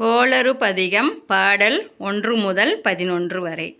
கோளறு பதிகம் பாடல் ஒன்று முதல் பதினொன்று வரை.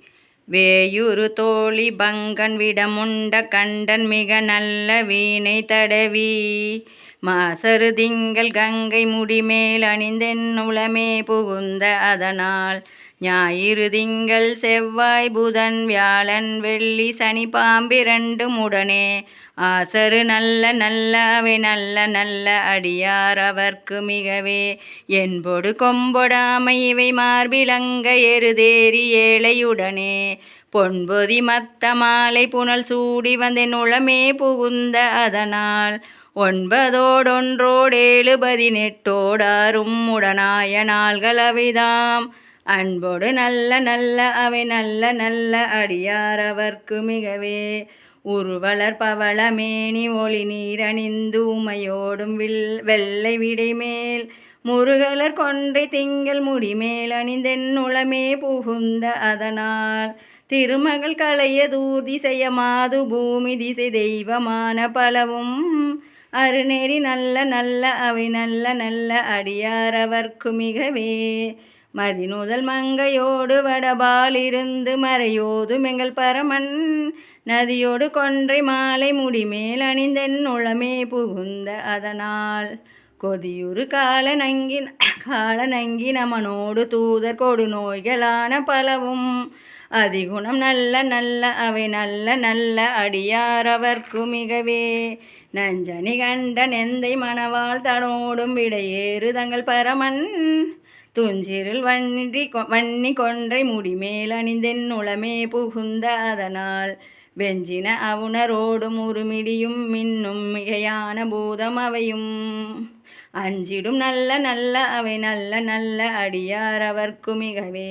வேயுறு தோழி பங்கன் விடமுண்ட கண்டன் மிக நல்ல வீணை தடவி. மாசரு திங்கள் கங்கை முடிமேல் அணிந்தென் உளமே புகுந்த அதனால். ஞாயிறு திங்கள் செவ்வாய் புதன் வியாழன் வெள்ளி சனி பாம்பிரண்டும் உடனே ஆசரு நல்ல நல்ல அவை நல்ல நல்ல அடியார் அவர்க்கு மிகவே. என்பொடு கொம்பொடாமை இவை மார்பிலங்க எருதேறி ஏழையுடனே. பொன்பொதி மத்த மாலை புனல் சூடி வந்தேன் உளமே புகுந்த அதனால். ஒன்பதோடொன்றோடேழு பதினெட்டோடாரும் உடனாய நாள்கள் அவைதாம். அன்போடு நல்ல நல்ல அவை நல்ல நல்ல அடியார் அவர்க்கு மிகவே. உருவலர் பவளமேனி ஒளி நீரணிந்து உமையோடும் வில் வெள்ளை விடைமேல் முருகலர் கொன்றை திங்கள் முடிமேல் அணிந்தென் உளமே புகுந்த அதனால். திருமகள் களைய செய்ய மாது பூமி திசை தெய்வமான பலவும். அருநெறி நல்ல நல்ல அவை நல்ல நல்ல அடியாரவர்க்கு மிகவே. மதிநுதல் மங்கையோடு வடபாலிருந்து மறையோதும் எங்கள் பரமன். நதியோடு கொன்றை மாலை முடிமேல் அணிந்தென் உளமே புகுந்த அதனால். கொதியுறு கால நங்கி கால நங்கி நமனோடு தூதர் கொடு நோய்களான பலவும். அதிகுணம் நல்ல நல்ல அவை நல்ல நல்ல அடியார் அவர்க்கு மிகவே. நஞ்சனி கண்ட நெந்தை மணவாள் தனோடும் விடையேறு தங்கள் பரமன். துஞ்சிரில் வன்றி வன்னி கொன்றை முடிமேல் அணிந்தென் உளமே புகுந்த அதனால் வெஞ்சின அவுணரோடும் உருமிடியும் மின்னும் மிகையான பூதம் அவையும். அஞ்சிடும் நல்ல நல்ல அவை நல்ல நல்ல அடியார் அவர்க்கு மிகவே.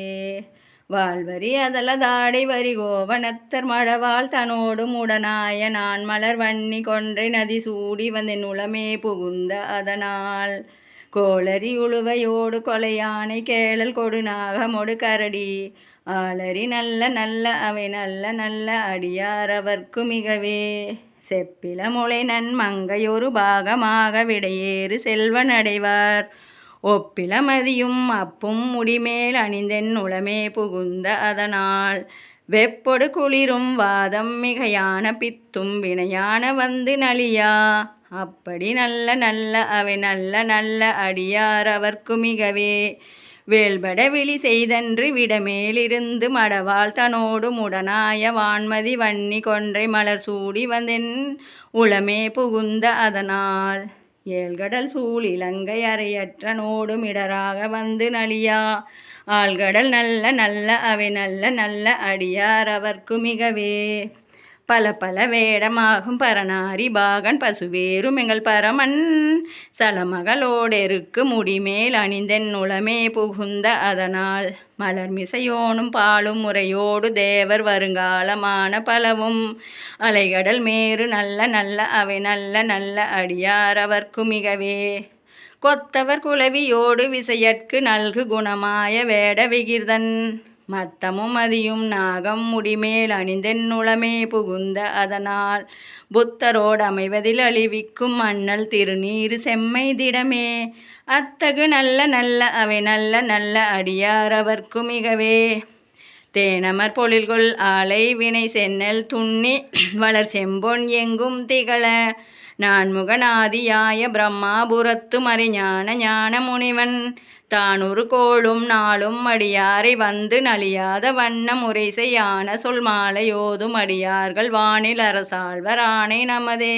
வாழ்வரி அதல தாடை வரி கோவனத்தர் மழவாள் தனோடும் உடனாய நான் மலர் வன்னி கொன்றை நதி சூடி வந்தென் உளமே புகுந்த அதனால் கோளரி உழுவையோடு கொலையானை கேளல் கொடுநாகமொடு கரடி. ஆளரி நல்ல நல்ல அவை நல்ல நல்ல அடியார் அவர்க்கு மிகவே. செப்பில முளை நன்மங்கையொரு பாகமாக விடையேறு செல்வன் அடைவார் ஒப்பில மதியும் அப்பும் முடிமேல் அணிந்தென் உளமே புகுந்த அதனால். வெப்பொடு குளிரும் வாதம் மிகையான பித்தும் வினையான வந்து நலியா. அப்படி நல்ல நல்ல அவை நல்ல நல்ல அடியார் அவர்க்கு மிகவே. வேல்பட விழி செய்தன்று விடமேலிருந்து மடவாள் தனோடு முடனாய வான்மதி வன்னி கொன்றை மலர் சூடி வந்தென் உளமே புகுந்த அதனால். ஏழ்கடல் சூழ் இலங்கை அறையற்ற நோடும் இடராக வந்து நலியா. ஆழ்கடல் நல்ல நல்ல அவை நல்ல நல்ல அடியார் அவர்க்கு மிகவே. பல பல வேடமாகும் பரநாரி பாகன் பசுவேரும் எங்கள் பரமன். சலமகளோடெருக்கு முடிமேல் அணிந்தென் உளமே புகுந்த அதனால். மலர்மிசையோனும் பாலும் முறையோடு தேவர் வருங்காலமான பலவும். அலைகடல் மேறு நல்ல நல்ல அவை நல்ல நல்ல அடியார் அவர்க்கு மிகவே. கொத்தவர் குலவியோடு விசையற்கு நல்கு குணமாய வேட விகிர்தன். மத்தமும் மதியும் நாகம் முடிமேல் அணிந்தென்னுளமே புகுந்த அதனால். புத்தரோடு அமைவதில் அழிவிக்கும் அண்ணல் திருநீர் செம்மை திடமே. அத்தகு நல்ல நல்ல அவை நல்ல நல்ல அடியார் அவர்க்கு மிகவே. தேனமர் பொழில்கொள் ஆலை வினை சென்னல் துண்ணி வளர் செம்பொன் எங்கும் திகழ. நான்முகநாதியாய பிரம்மாபுரத்து மறிஞான ஞான முனிவன் தானொரு கோளும் நாளும் அடியாரை வந்து நலியாத வண்ண முறை சொல் மாலையோதும் அடியார்கள் வானில் அரசாழ்வர் ஆணை நமதே.